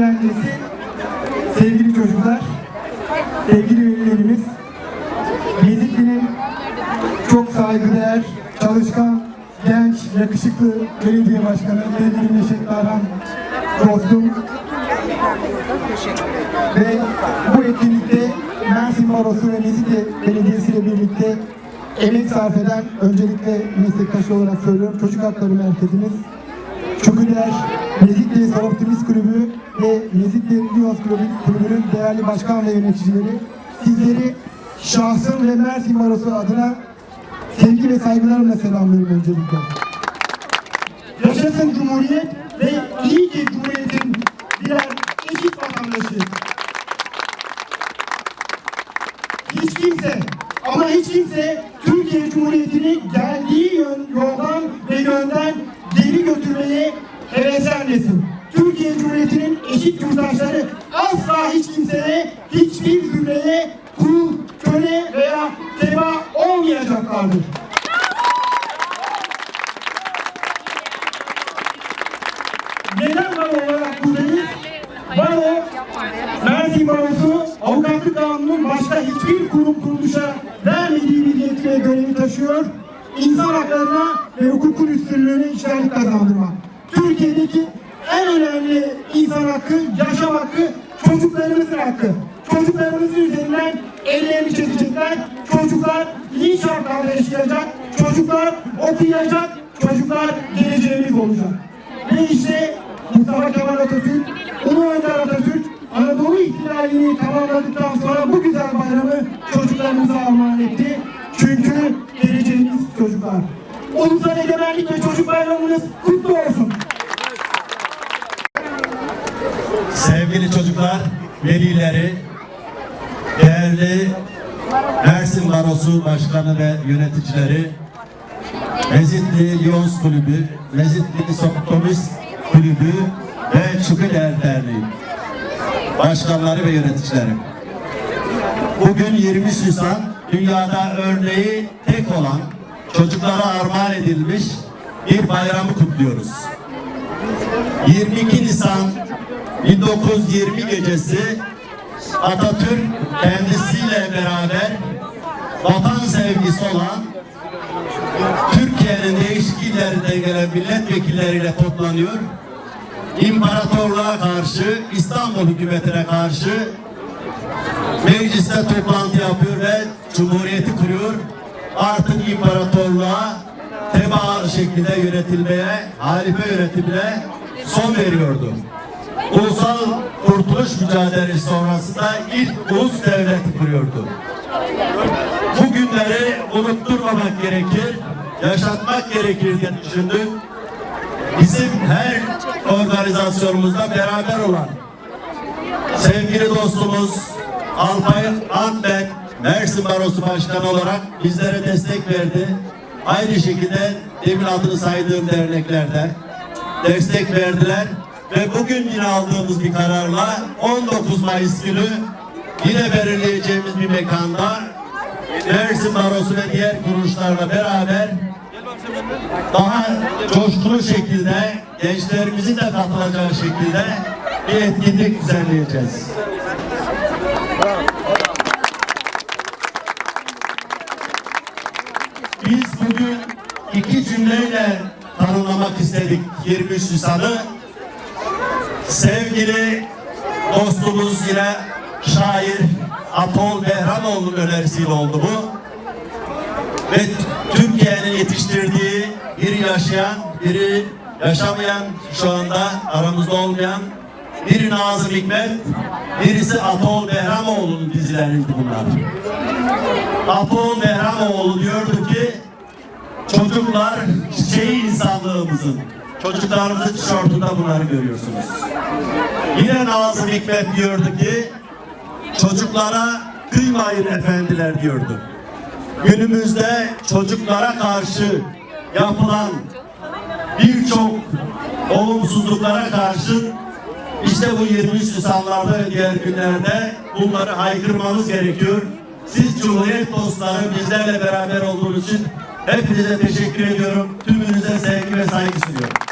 güvencesi, sevgili çocuklar, sevgili velilerimiz, Mezitli'nin çok saygıdeğer, çalışkan, genç, yakışıklı belediye başkanı sevgili Neşet Tarhan dostum ve bu etkinlikte Mersin Barosu ve Mezitli Belediyesi ile birlikte emek sarf eden öncelikle meslektaşı olarak söylüyorum Çocuk Hakları Merkezimiz. Çukuder, Mezitli Spor Optimist Kulübü ve Mezitli Lions Kulübü, Kulübü'nün değerli başkan ve yöneticileri sizleri şahsım ve Mersin Barosu adına sevgi ve saygılarımla selamlıyorum öncelikle. Yaşasın Cumhuriyet ve iyi ki Cumhuriyet'in birer eşit vatandaşı. Hiç kimse ama hiç kimse Türkiye Cumhuriyeti'ni geldiği yön, yoldan ve yönden geri götürmeye heveslenmesin. Türkiye Cumhuriyeti'nin eşit yurttaşları asla hiç kimseye, hiçbir cümleye kul, köle veya teba olmayacaklardır. Neden baro olarak buradayız? Baro, Mersin Barosu, avukatlık kanunun başka hiçbir kurum kuruluşa vermediği bir yetki görevi taşıyor. İnsan haklarına ve hukukun üstünlüğüne işlerlik kazandırmak. Türkiye'deki en önemli insan hakkı, yaşam hakkı, çocuklarımızın hakkı. Çocuklarımızın üzerinden ellerini çekecekler. Çocuklar iyi şartlarda yaşayacak. Çocuklar okuyacak. Çocuklar geleceğimiz olacak. Ve işte Mustafa Kemal Atatürk, Ulu Önder Atatürk Anadolu ihtilalini tamamladıktan sonra bu güzel bayramı çocuklarımıza armağan etti. Çünkü geleceğimiz çocuklar. Ulusal Egemenlik ve Çocuk Bayramınız kutlu olsun. Sevgili çocuklar, velileri, değerli Mersin Barosu Başkanı ve yöneticileri, Mezitli Lions Kulübü, Mezitli Soktomist Kulübü ve Çukuder Derneği başkanları ve yöneticileri. Bugün 23 Nisan dünyada örneği tek olan çocuklara armağan edilmiş bir bayramı kutluyoruz. 22 Nisan 1920 gecesi Atatürk kendisiyle beraber vatan sevgisi olan Türkiye'nin değişik illerinden gelen milletvekilleriyle toplanıyor. İmparatorluğa karşı, İstanbul hükümetine karşı mecliste toplantı yapıyor ve Cumhuriyeti kuruyor. Artık imparatorluğa tebaa şekilde yönetilmeye, halife yönetimine son veriyordu. Ulusal kurtuluş mücadelesi sonrasında ilk ulus devleti kuruyordu. Bu günleri unutturmamak gerekir, yaşatmak gerekir diye düşündük. Bizim her organizasyonumuzda beraber olan sevgili dostumuz Alpay Anben Mersin Barosu Başkanı olarak bizlere destek verdi. Aynı şekilde demin adını saydığım derneklerden destek verdiler. Ve bugün yine aldığımız bir kararla 19 Mayıs günü yine belirleyeceğimiz bir mekanda Mersin Barosu ve diğer kuruluşlarla beraber daha coşkulu şekilde gençlerimizin de katılacağı şekilde bir etkinlik düzenleyeceğiz. Biz bugün iki cümleyle tanımlamak istedik 23 Nisan'ı. Sevgili dostumuz yine şair Atol Behranoğlu'nun önerisiyle oldu bu. Ve Türkiye'nin yetiştirdiği biri yaşayan, biri yaşamayan, şu anda aramızda olmayan biri Nazım Hikmet, birisi Atol Behramoğlu'nun dizileriydi bunlar. Atol Behramoğlu diyordu çocuklar çiçeği insanlığımızın. Çocuklarımızın tişörtünde bunları görüyorsunuz. Yine Nazım Hikmet diyordu ki çocuklara kıymayın efendiler diyordu. Günümüzde çocuklara karşı yapılan birçok olumsuzluklara karşı işte bu 23 Nisanlarda diğer günlerde bunları haykırmamız gerekiyor. Siz Cumhuriyet dostları bizlerle beraber olduğunuz için hepinize teşekkür ediyorum. Tümünüze sevgi ve saygı sunuyorum.